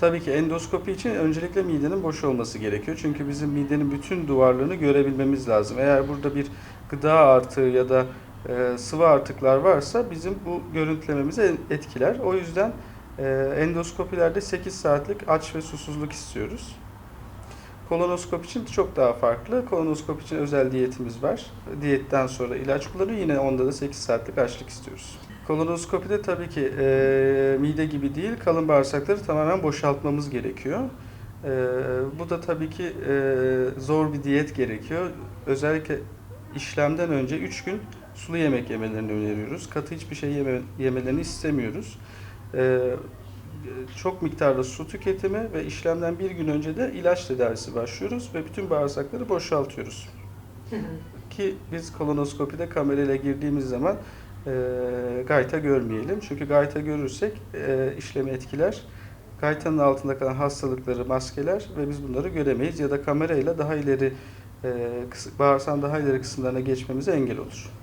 Tabii ki endoskopi için öncelikle midenin boş olması gerekiyor. Çünkü bizim midenin bütün duvarlarını görebilmemiz lazım. Eğer burada bir gıda artığı ya da e, sıvı artıklar varsa bizim bu görüntülememizi etkiler. O yüzden e, endoskopilerde 8 saatlik aç ve susuzluk istiyoruz. Kolonoskop için çok daha farklı. Kolonoskop için özel diyetimiz var. Diyetten sonra ilaç kullanıyor. Yine onda da 8 saatlik açlık istiyoruz. Kolonoskopide tabii ki e, mide gibi değil, kalın bağırsakları tamamen boşaltmamız gerekiyor. E, bu da tabii ki e, zor bir diyet gerekiyor. Özellikle işlemden önce 3 gün sulu yemek yemelerini öneriyoruz. Katı hiçbir şey yeme, yemelerini istemiyoruz. E, çok miktarda su tüketimi ve işlemden bir gün önce de ilaç tedavisi başlıyoruz ve bütün bağırsakları boşaltıyoruz. Ki biz kolonoskopide kamerayla girdiğimiz zaman e, gayta görmeyelim. Çünkü gayta görürsek e, işlemi etkiler. Gaytanın altında kalan hastalıkları maskeler ve biz bunları göremeyiz ya da kamerayla daha ileri e, bağırsağın daha ileri kısımlarına geçmemize engel olur.